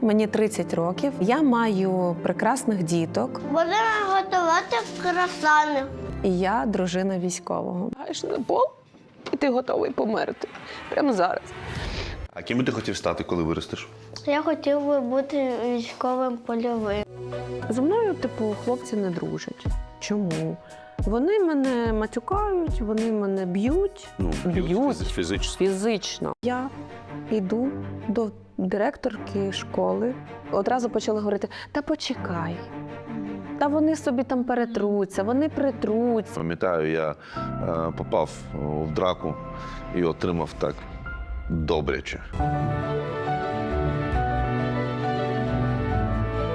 Мені 30 років. Я маю прекрасних діток, Будемо готувати красани. і я дружина військового. Лягаєш на пол, і ти готовий померти. Прямо зараз. А ким би ти хотів стати, коли виростеш? Я хотів би бути військовим польовим. Зі мною, типу, хлопці не дружать. Чому? Вони мене матюкають, вони мене б'ють Ну, Б'ють. фізично. фізично. Я йду до директорки школи. Одразу почали говорити: та почекай. Та вони собі там перетруться, вони притруться. Пам'ятаю, я е, попав в драку і отримав так добряче.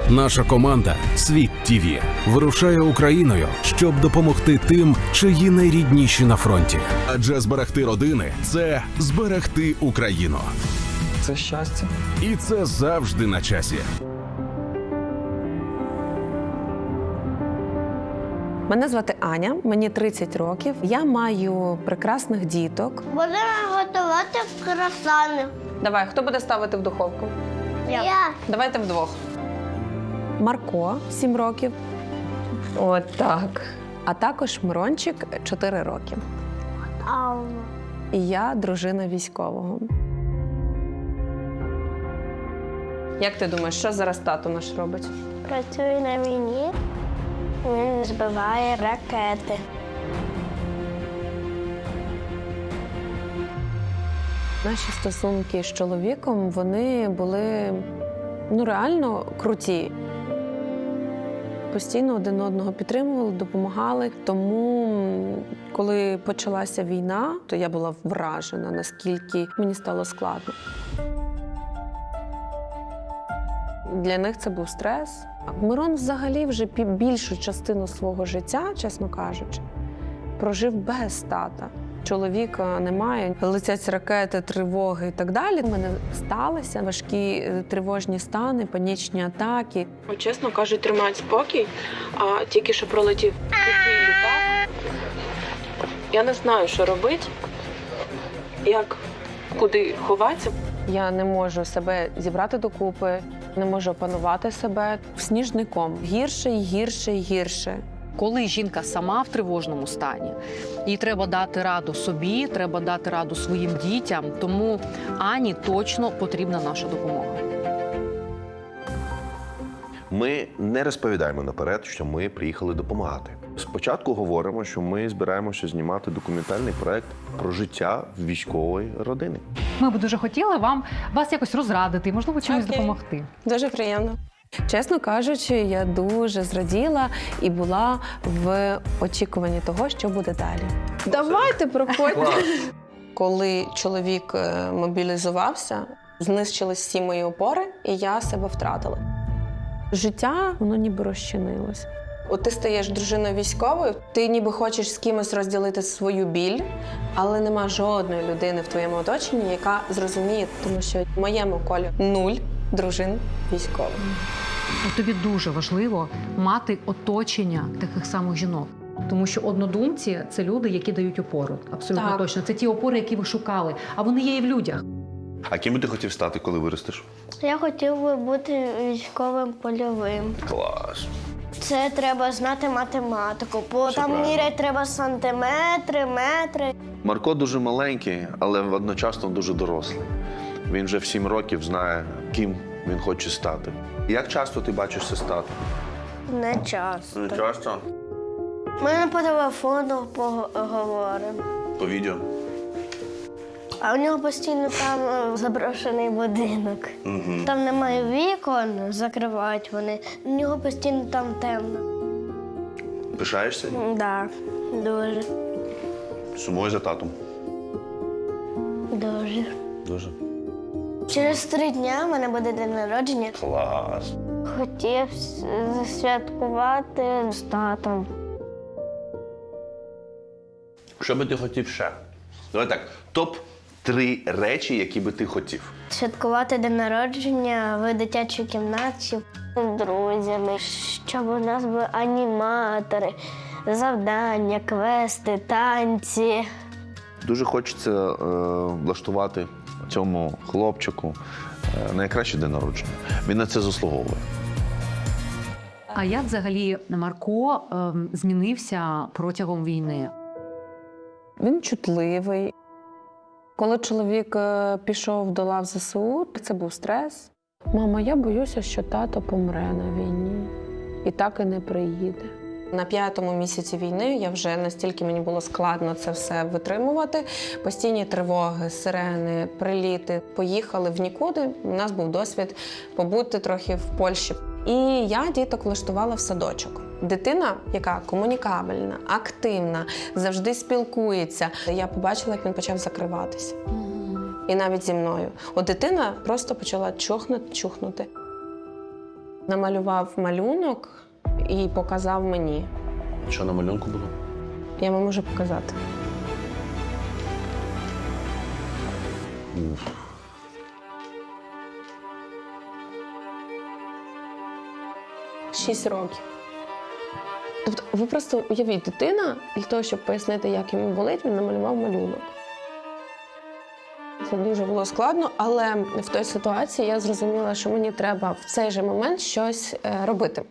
Наша команда Світ ТІВІ вирушає Україною, щоб допомогти тим, чиї найрідніші на фронті. Адже зберегти родини це зберегти Україну. Це щастя. І це завжди на часі. Мене звати Аня, мені 30 років. Я маю прекрасних діток. Будемо готувати красани. Давай, хто буде ставити в духовку? Я. Давайте вдвох. Марко 7 років. От так. А також Мирончик 4 роки. І я дружина військового. Як ти думаєш, що зараз тато наш робить? Працює на війні. Він збиває ракети. Наші стосунки з чоловіком вони були ну реально круті. Постійно один одного підтримували, допомагали. Тому, коли почалася війна, то я була вражена, наскільки мені стало складно. Для них це був стрес. Мирон взагалі вже більшу частину свого життя, чесно кажучи, прожив без тата. Чоловіка немає, летять ракети, тривоги і так далі. У мене сталися важкі е, тривожні стани, панічні атаки. Чесно кажуть, тримають спокій, а тільки що пролетів такий літак. Я не знаю, що робити, як куди ховатися. Я не можу себе зібрати докупи, не може опанувати себе сніжником. Гірше і гірше і гірше. Коли жінка сама в тривожному стані, їй треба дати раду собі, треба дати раду своїм дітям. Тому Ані точно потрібна наша допомога. Ми не розповідаємо наперед, що ми приїхали допомагати. Спочатку говоримо, що ми збираємося знімати документальний проект про життя військової родини. Ми б дуже хотіли вам вас якось розрадити, можливо, чимось Окей. допомогти. Дуже приємно. Чесно кажучи, я дуже зраділа і була в очікуванні того, що буде далі. Давайте проходьте. Коли чоловік е, мобілізувався, знищились всі мої опори, і я себе втратила. Життя воно ніби розчинилося. От ти стаєш дружиною військовою, ти ніби хочеш з кимось розділити свою біль, але нема жодної людини в твоєму оточенні, яка зрозуміє, тому що в моєму колі нуль дружин військових. От Тобі дуже важливо мати оточення таких самих жінок. Тому що однодумці це люди, які дають опору. Абсолютно Так. точно. Це ті опори, які ви шукали, а вони є і в людях. А ким би ти хотів стати, коли виростеш? Я хотів би бути військовим польовим. Клас. Це треба знати математику, бо Все там правильно. міряти треба сантиметри, метри. Марко дуже маленький, але одночасно дуже дорослий. Він вже в сім років знає, ким він хоче стати. Як часто ти бачишся стати? Не часто. часто. Ми по телефону поговоримо. По відео. А у нього постійно там е, заброшений будинок. Там немає вікон, закривають вони. У нього постійно там темно. Пишаєшся? Так, да, дуже, Сумою за татом. дуже. Дуже. Через три дня в мене буде день народження. Клас. Хотів святкувати з татом. Що би ти хотів ще? Давай так, топ три речі, які би ти хотів. Святкувати день народження в дитячій кімнаті з друзями, щоб у нас були аніматори, завдання, квести, танці. Дуже хочеться е, влаштувати цьому хлопчику е, найкращий день народження. Він на це заслуговує. А як взагалі Марко ем, змінився протягом війни? Він чутливий. Коли чоловік е, пішов до лав ЗСУ, це був стрес. Мама, я боюся, що тато помре на війні і так і не приїде. На п'ятому місяці війни я вже настільки мені було складно це все витримувати. Постійні тривоги, сирени, приліти. Поїхали в нікуди. У нас був досвід побути трохи в Польщі. І я діток влаштувала в садочок. Дитина, яка комунікабельна, активна, завжди спілкується. Я побачила, як він почав закриватися. І навіть зі мною. От дитина просто почала чухнути, чухнути. Намалював малюнок і показав мені. Що на малюнку було? Я вам можу показати. Шість років. Тобто, ви просто уявіть, дитина, для того, щоб пояснити, як йому болить, він намалював малюнок. Це дуже було складно, але в той ситуації я зрозуміла, що мені треба в цей же момент щось е, робити.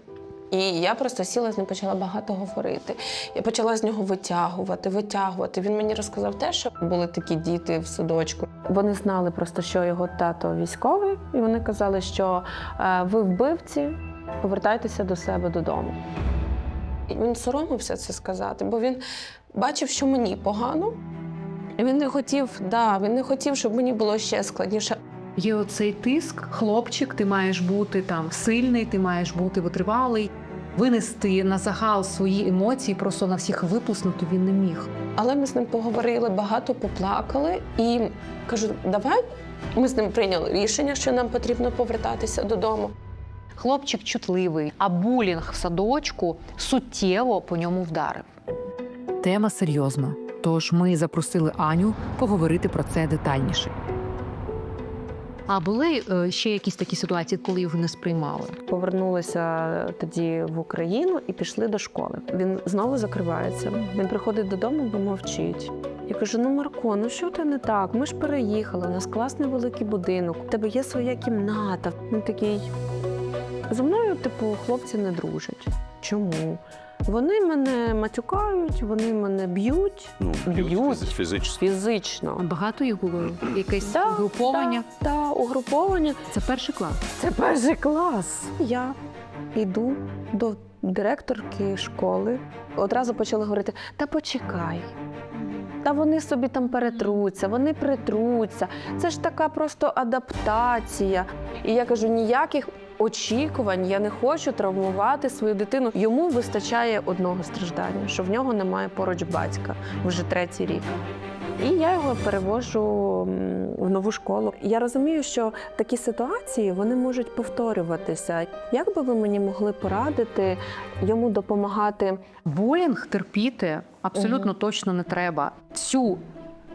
І я просто сіла з ним, почала багато говорити. Я почала з нього витягувати, витягувати. Він мені розказав те, що були такі діти в садочку. Вони знали просто, що його тато військовий, і вони казали, що е, ви вбивці, повертайтеся до себе додому. І він соромився це сказати, бо він бачив, що мені погано. І він не хотів, да, він не хотів, щоб мені було ще складніше. Є оцей тиск, хлопчик, ти маєш бути там сильний, ти маєш бути витривалий. Винести на загал свої емоції, просто на всіх виплеснути він не міг. Але ми з ним поговорили, багато поплакали і кажу, давай. Ми з ним прийняли рішення, що нам потрібно повертатися додому. Хлопчик чутливий, а булінг в садочку суттєво по ньому вдарив. Тема серйозна, тож ми запросили Аню поговорити про це детальніше. А були е, ще якісь такі ситуації, коли його не сприймали? Повернулися тоді в Україну і пішли до школи. Він знову закривається. Він приходить додому, бо мовчить. Я кажу: ну Марко, ну що ти не так? Ми ж переїхали, у нас класний великий будинок, у тебе є своя кімната. Він такий. Зі мною, типу, хлопці не дружать. Чому? Вони мене матюкають, вони мене б'ють Ну, Б'ють. фізично. фізично. Багато їх було? Якесь Да, угруповання? Та, та, угруповання. Це перший клас. Це перший клас. Я йду до директорки школи. Одразу почали говорити: та почекай. Та вони собі там перетруться, вони притруться. Це ж така просто адаптація. І я кажу: ніяких очікувань, я не хочу травмувати свою дитину. Йому вистачає одного страждання, що в нього немає поруч батька вже третій рік. І я його перевожу в нову школу. Я розумію, що такі ситуації вони можуть повторюватися. Як би ви мені могли порадити йому допомагати? Булінг терпіти абсолютно точно не треба. Цю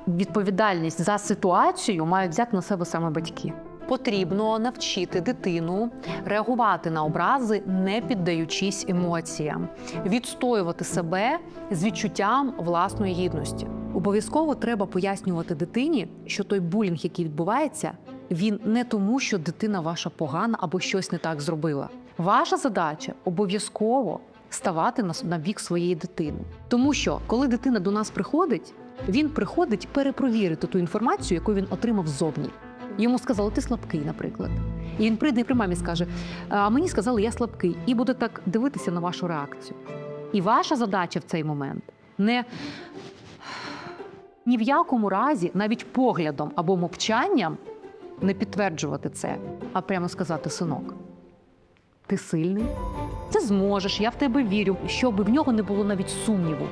відповідальність за ситуацію мають взяти на себе саме батьки. Потрібно навчити дитину реагувати на образи, не піддаючись емоціям, відстоювати себе з відчуттям власної гідності. Обов'язково треба пояснювати дитині, що той булінг, який відбувається, він не тому, що дитина ваша погана або щось не так зробила. Ваша задача обов'язково ставати на, на бік своєї дитини. Тому що, коли дитина до нас приходить, він приходить перепровірити ту інформацію, яку він отримав ззовні. Йому сказали, ти слабкий, наприклад. І він прийде при мамі скаже: а мені сказали, я слабкий, і буде так дивитися на вашу реакцію. І ваша задача в цей момент не ні в якому разі, навіть поглядом або мовчанням, не підтверджувати це, а прямо сказати: синок, ти сильний, ти зможеш, я в тебе вірю, щоб в нього не було навіть сумніву.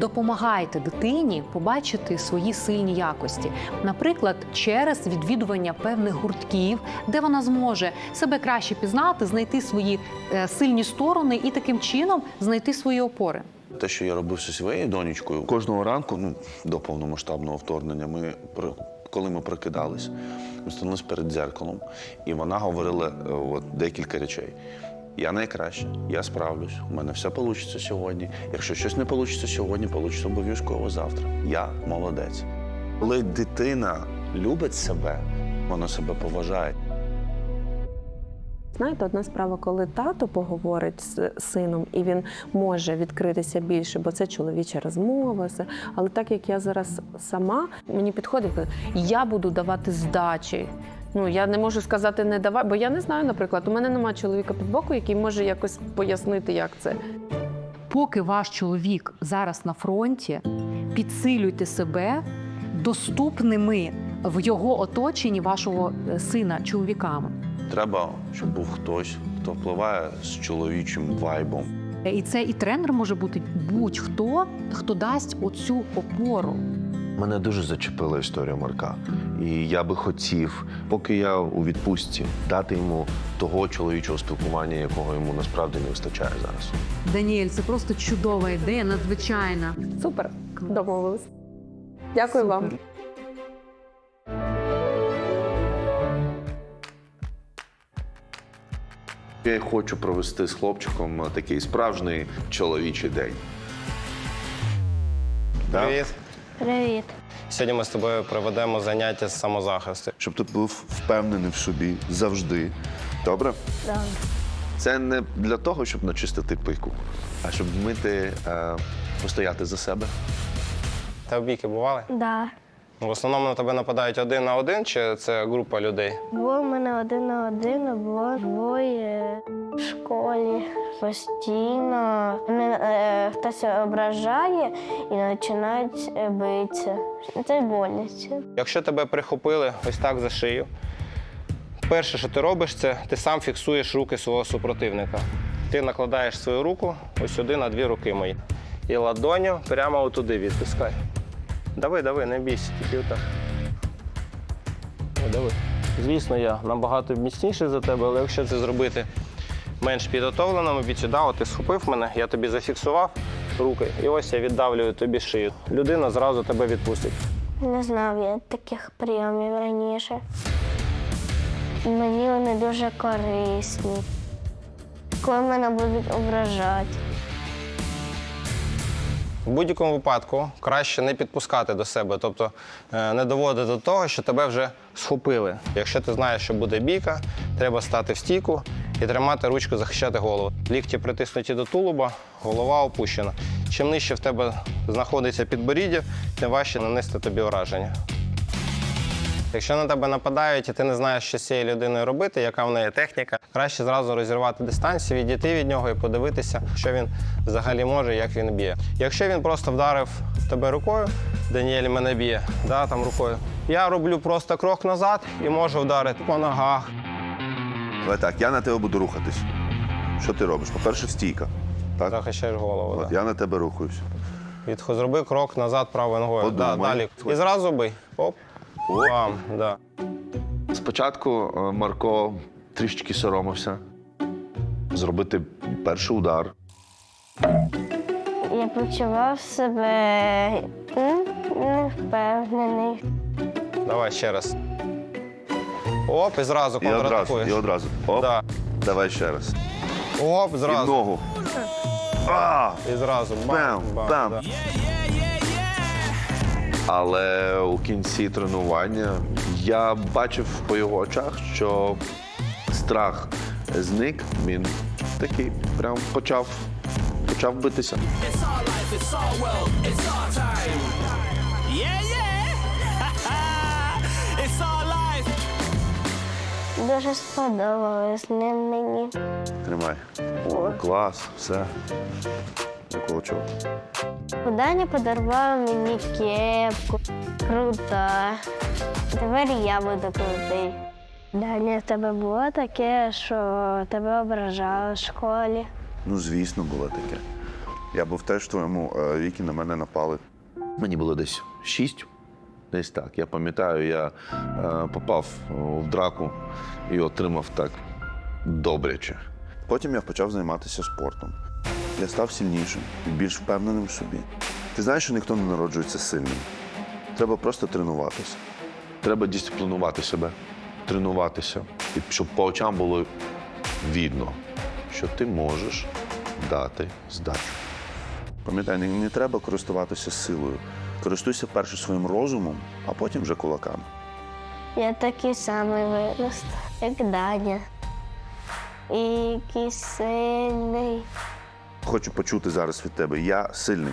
Допомагайте дитині побачити свої сильні якості, наприклад, через відвідування певних гуртків, де вона зможе себе краще пізнати, знайти свої е, сильні сторони і таким чином знайти свої опори. Те, що я робив зі своєю донечкою, кожного ранку, ну до повномасштабного вторгнення, ми коли ми прокидались, ми становилися перед дзеркалом, і вона говорила е, от, декілька речей. Я найкраща, я справлюсь, у мене все вийде сьогодні. Якщо щось не вийде сьогодні, вийде обов'язково завтра. Я молодець. Коли дитина любить себе, вона себе поважає. Знаєте, одна справа, коли тато поговорить з сином, і він може відкритися більше, бо це чоловіча розмова. все. Але так як я зараз сама, мені підходить, я буду давати здачі. Ну я не можу сказати не давай, бо я не знаю, наприклад, у мене немає чоловіка під боку, який може якось пояснити, як це. Поки ваш чоловік зараз на фронті, підсилюйте себе доступними в його оточенні вашого е, сина чоловіками. Треба, щоб був хтось, хто впливає з чоловічим вайбом. І це і тренер може бути будь-хто, хто дасть оцю опору. Мене дуже зачепила історія Марка. І я би хотів, поки я у відпустці, дати йому того чоловічого спілкування, якого йому насправді не вистачає зараз. Даніель, це просто чудова ідея, надзвичайна. Супер, домовились. Дякую вам. Я хочу провести з хлопчиком такий справжній чоловічий день. Привіт. Привіт. Сьогодні ми з тобою проведемо заняття з самозахисту. Щоб ти був впевнений в собі завжди. Добре? Добре. Це не для того, щоб начистити пику, а щоб вміти е, постояти за себе. Та бійки бували? Да. В основному на тебе нападають один на один, чи це група людей? Було в мене один на один, а було двоє в школі. Постійно мене е, хтось ображає і починають е, битися. Це боляче. Якщо тебе прихопили ось так за шию, перше, що ти робиш, це ти сам фіксуєш руки свого супротивника. Ти накладаєш свою руку ось сюди на дві руки мої. І ладоню прямо отуди відтискай. Дави, дави, не бійся, тільки отак. Дави. Звісно, я набагато міцніший за тебе, але якщо це зробити менш підготовлено, мабуть, сюди, ти схопив мене, я тобі зафіксував руки, і ось я віддавлюю тобі шию. Людина зразу тебе відпустить. Не знав я таких прийомів раніше. Мені вони дуже корисні. Коли мене будуть ображати. В будь-якому випадку краще не підпускати до себе, тобто е, не доводити до того, що тебе вже схопили. Якщо ти знаєш, що буде бійка, треба стати в стійку і тримати ручку, захищати голову. Лікті притиснуті до тулуба, голова опущена. Чим нижче в тебе знаходиться підборіддя, тим важче нанести тобі враження. Якщо на тебе нападають і ти не знаєш, що з цією людиною робити, яка в неї техніка, краще зразу розірвати дистанцію, відійти від нього і подивитися, що він взагалі може, як він б'є. Якщо він просто вдарив тебе рукою, Даніель мене б'є, да, там рукою. Я роблю просто крок назад і можу вдарити по ногах. Давай так, я на тебе буду рухатись. Що ти робиш? По-перше, стійка. Так? Захищаєш голову. От Да. я на тебе рухаюсь. Відхо, зроби крок назад правою ногою. Да, Подумай. далі. І зразу бий. Оп. Бам. Да. Спочатку е, Марко трішечки соромився зробити перший удар. Я почував себе м, невпевнений. Давай ще раз. Оп, і зразу І одразу, контратакуєш. і одразу. Оп, Да. давай ще раз. Оп, І зразу. ногу. А! І зразу. Бам, Бам, бам, бам. да. Але у кінці тренування я бачив по його очах, що страх зник. Він такий прям почав, почав битися. Дуже сподобалось ним мені. Тримай. О, клас, все. Я кулачок. Даня подарував мені кепку. Крута. Тепер я буду крутий. Даня, в тебе було таке, що тебе ображали в школі. Ну, звісно, було таке. Я був теж в твоєму е, вікі, на мене напали. Мені було десь шість, десь так. Я пам'ятаю, я е, попав в драку і отримав так добряче. Потім я почав займатися спортом. Я став сильнішим і більш впевненим в собі. Ти знаєш, що ніхто не народжується сильним. Треба просто тренуватися. Треба дисциплінувати себе, тренуватися, і щоб по очам було видно, що ти можеш дати здачу. Пам'ятай, не, не треба користуватися силою. Користуйся перше своїм розумом, а потім вже кулаками. Я такий самий виріс, як Даня. і який сильний. Хочу почути зараз від тебе. Я сильний.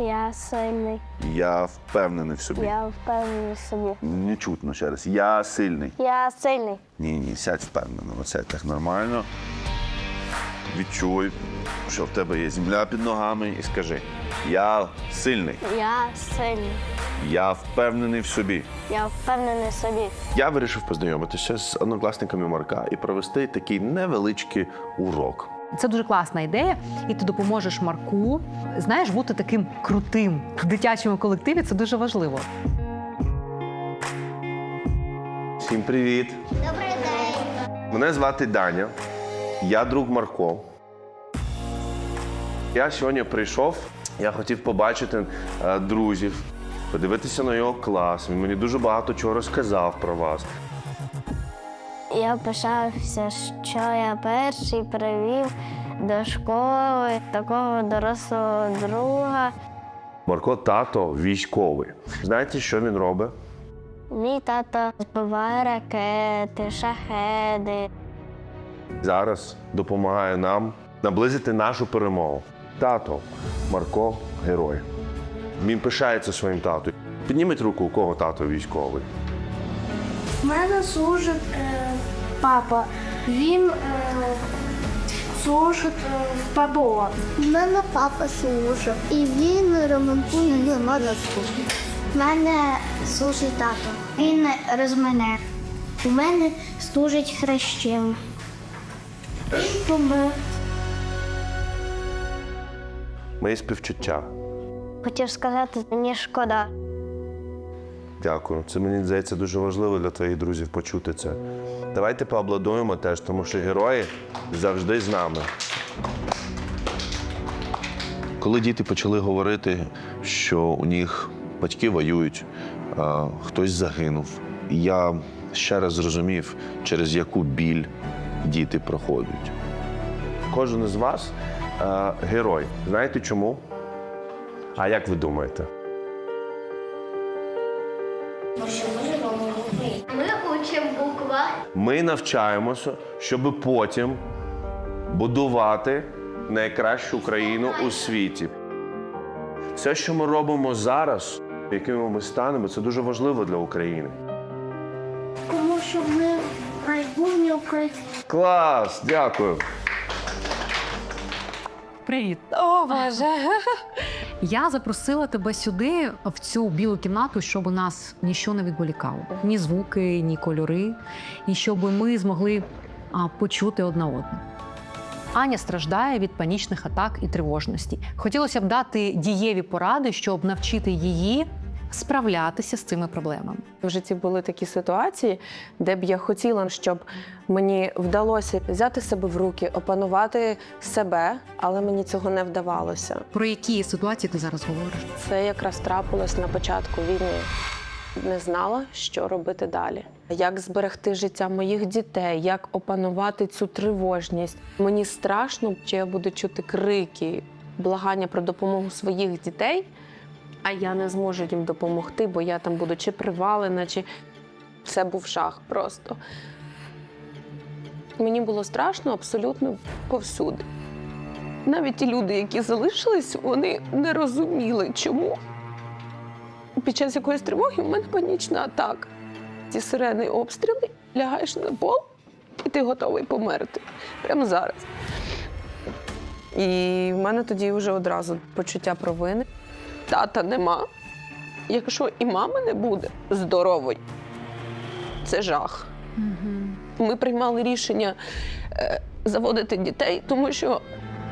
Я сильний. Я впевнений в собі. Я впевнений в собі. Не чутно ще раз. Я сильний. Я сильний. Ні, ні, сядь впевнено. Оце так нормально. Відчуй, що в тебе є земля під ногами, і скажи: Я сильний. Я сильний. Я впевнений в собі. Я впевнений в собі. Я вирішив познайомитися з однокласниками Марка і провести такий невеличкий урок. Це дуже класна ідея, і ти допоможеш Марку. Знаєш, бути таким крутим в дитячому колективі це дуже важливо. Всім привіт! Добрий день. Мене звати Даня. Я друг Марко. Я сьогодні прийшов. Я хотів побачити е, друзів, подивитися на його клас. Він мені дуже багато чого розказав про вас. Я пишався, що я перший привів до школи такого дорослого друга. Марко тато військовий. Знаєте, що він робить? Мій тато збиває ракети, шахеди. Зараз допомагає нам наблизити нашу перемогу. Тато Марко герой. Він пишається своїм татом. Підніміть руку, у кого тато військовий. У мене служить е, папа. Він е, служить е, в ПАБО. У мене папа служив, і він ремонтує мене служить. У мене служить тато. Він розмене. У мене служить хрещем. Він помер. Мої співчуття. Хотів сказати, мені шкода. Дякую. Це мені здається дуже важливо для твоїх друзів почути це. Давайте поаплодуємо теж, тому що герої завжди з нами. Коли діти почали говорити, що у них батьки воюють, а, хтось загинув, я ще раз зрозумів, через яку біль діти проходять. Кожен із вас а, герой. Знаєте чому? А як ви думаєте? Ми навчаємося, щоб потім будувати найкращу країну у світі. Все, що ми робимо зараз, якими ми станемо, це дуже важливо для України. Тому що ми майбутнє України. Клас! Дякую. Привіт! О, Боже! Я запросила тебе сюди, в цю білу кімнату, щоб нас нічого не відволікало. Ні звуки, ні кольори, і щоб ми змогли почути одна одну. Аня страждає від панічних атак і тривожності. Хотілося б дати дієві поради, щоб навчити її справлятися з цими проблемами. В житті були такі ситуації, де б я хотіла, щоб мені вдалося взяти себе в руки, опанувати себе, але мені цього не вдавалося. Про які ситуації ти зараз говориш? Це якраз трапилось на початку війни. Не знала, що робити далі. Як зберегти життя моїх дітей, як опанувати цю тривожність. Мені страшно, чи я буду чути крики, благання про допомогу своїх дітей, а я не зможу їм допомогти, бо я там буду чи привалена, чи це був жах просто. Мені було страшно абсолютно повсюди. Навіть ті люди, які залишились, вони не розуміли, чому під час якоїсь тривоги в мене панічна атака. Ці сирени обстріли, лягаєш на пол, і ти готовий померти прямо зараз. І в мене тоді вже одразу почуття провини. Тата нема. Якщо і мами не буде здорової, це жах. Ми приймали рішення е, заводити дітей, тому що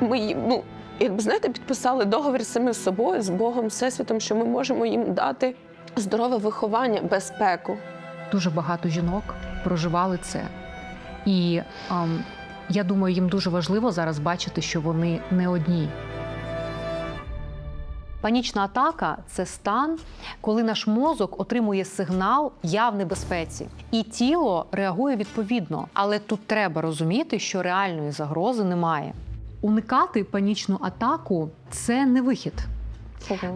ми їм, ну, якби знаєте, підписали договір з собою, з Богом, Всесвітом, що ми можемо їм дати здорове виховання, безпеку. Дуже багато жінок проживали це. І ем, я думаю, їм дуже важливо зараз бачити, що вони не одні. Панічна атака це стан, коли наш мозок отримує сигнал я в небезпеці, і тіло реагує відповідно. Але тут треба розуміти, що реальної загрози немає. Уникати панічну атаку це не вихід.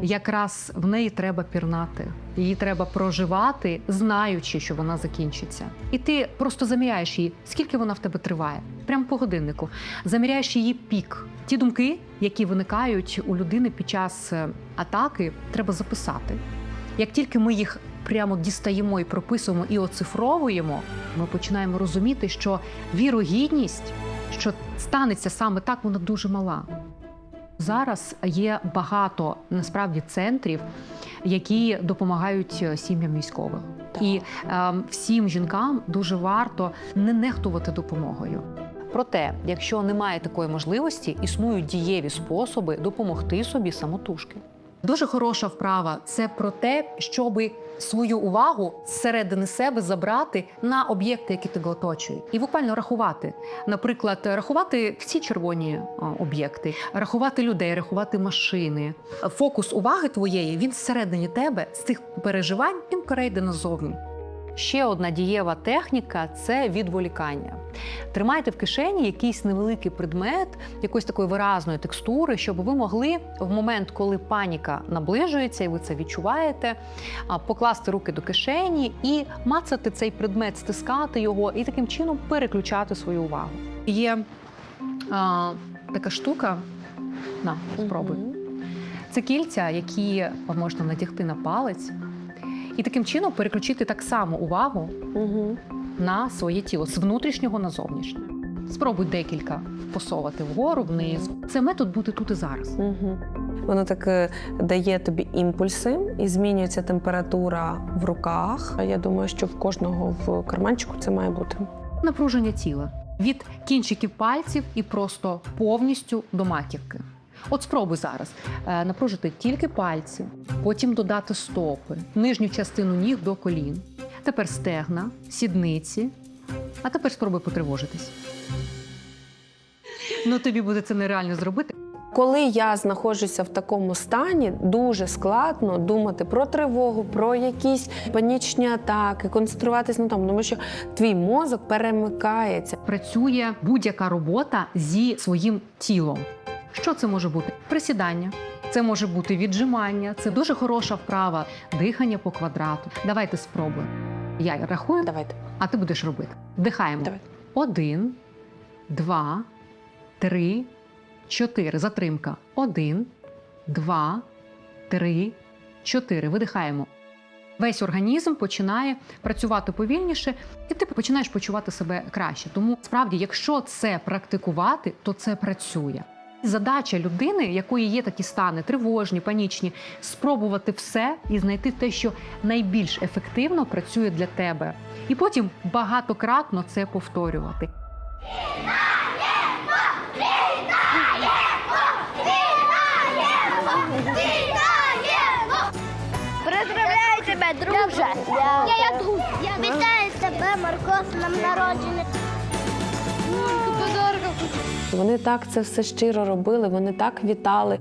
Якраз в неї треба пірнати. Її треба проживати, знаючи, що вона закінчиться. І ти просто заміряєш її, скільки вона в тебе триває, прямо по годиннику. Заміряєш її пік. Ті думки, які виникають у людини під час е, атаки, треба записати. Як тільки ми їх прямо дістаємо і прописуємо і оцифровуємо, ми починаємо розуміти, що вірогідність, що станеться саме так, вона дуже мала. Зараз є багато насправді центрів, які допомагають е, сім'ям військових. І е, всім жінкам дуже варто не нехтувати допомогою. Проте, якщо немає такої можливості, існують дієві способи допомогти собі самотужки. Дуже хороша вправа це про те, щоб свою увагу зсередини себе забрати на об'єкти, які тебе оточують, і буквально рахувати. Наприклад, рахувати всі червоні об'єкти, рахувати людей, рахувати машини. Фокус уваги твоєї він всередині тебе з цих переживань він перейде назовні. Ще одна дієва техніка це відволікання. Тримайте в кишені якийсь невеликий предмет, якоїсь такої виразної текстури, щоб ви могли в момент, коли паніка наближується, і ви це відчуваєте, покласти руки до кишені і мацати цей предмет, стискати його і таким чином переключати свою увагу. Є а, така штука. На, спробуй. Це кільця, які можна надягти на палець, і таким чином переключити так само увагу Угу. на своє тіло з внутрішнього на зовнішнє. Спробуй декілька посовати вгору, вниз. Це метод бути тут і зараз. Угу. Воно так е, дає тобі імпульси і змінюється температура в руках. Я думаю, що в кожного в карманчику це має бути. Напруження тіла від кінчиків пальців і просто повністю до маківки. От спробуй зараз е, напружити тільки пальці, потім додати стопи, нижню частину ніг до колін. Тепер стегна, сідниці. А тепер спробуй потривожитись. Ну тобі буде це нереально зробити. Коли я знаходжуся в такому стані, дуже складно думати про тривогу, про якісь панічні атаки, концентруватись на тому, тому що твій мозок перемикається. працює будь-яка робота зі своїм тілом. Що це може бути? Присідання. Це може бути віджимання, це дуже хороша вправа, дихання по квадрату. Давайте спробуємо. Я рахую, Давайте. а ти будеш робити. Вдихаємо. Давай. Один, два, три, чотири. Затримка. Один, два, три, чотири. Видихаємо. Весь організм починає працювати повільніше, і ти починаєш почувати себе краще. Тому справді, якщо це практикувати, то це працює. Задача людини, якої є такі стани тривожні, панічні, спробувати все і знайти те, що найбільш ефективно працює для тебе, і потім багатократно це повторювати. Вони так це все щиро робили, вони так вітали.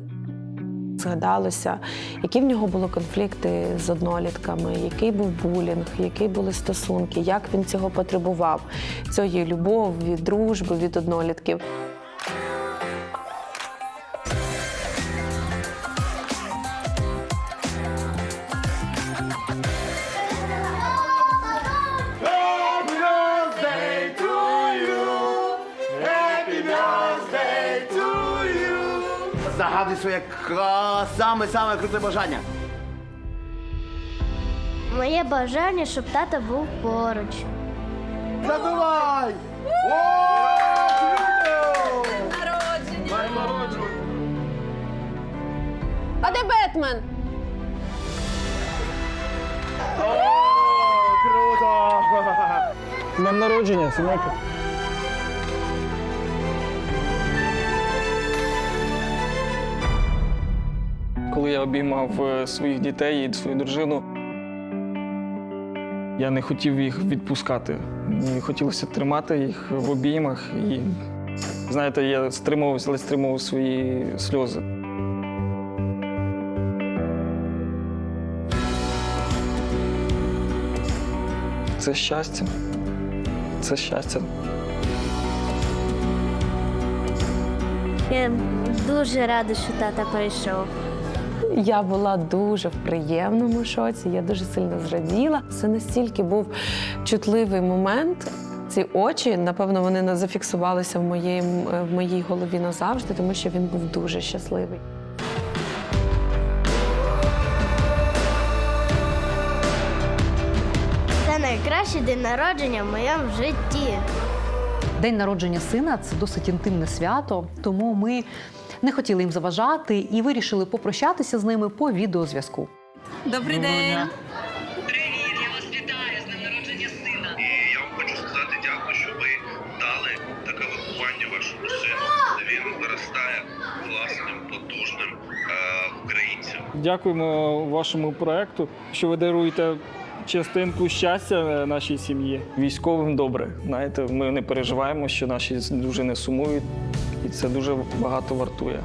Згадалося, які в нього були конфлікти з однолітками, який був булінг, які були стосунки, як він цього потребував, цієї любові, дружби від однолітків. Своє ка- саме-саме круте бажання. Моє бажання, щоб тато був поруч. Задувай! Круто! А де Бетмен? О, круто! Днем народження, синочок. Коли я обіймав е, своїх дітей і свою дружину, я не хотів їх відпускати. Мені хотілося тримати їх в обіймах. І, знаєте, я стримувався, але стримував свої сльози. Це щастя. Це щастя. Я дуже рада, що тата прийшов. Я була дуже в приємному шоці, я дуже сильно зраділа. Це настільки був чутливий момент. Ці очі, напевно, вони не зафіксувалися в моїй, в моїй голові назавжди, тому що він був дуже щасливий. Це найкращий день народження в моєму житті. День народження сина це досить інтимне свято, тому ми не хотіли їм заважати і вирішили попрощатися з ними по відеозв'язку. Добрий день. І я вам хочу сказати дякую, що ви дали таке виховання вашому сину. Він виростає класним, потужним е, українцем. Дякуємо вашому проекту, що ви даруєте частинку щастя нашій сім'ї. Військовим добре. Знаєте, ми не переживаємо, що наші дружини сумують, і це дуже багато вартує.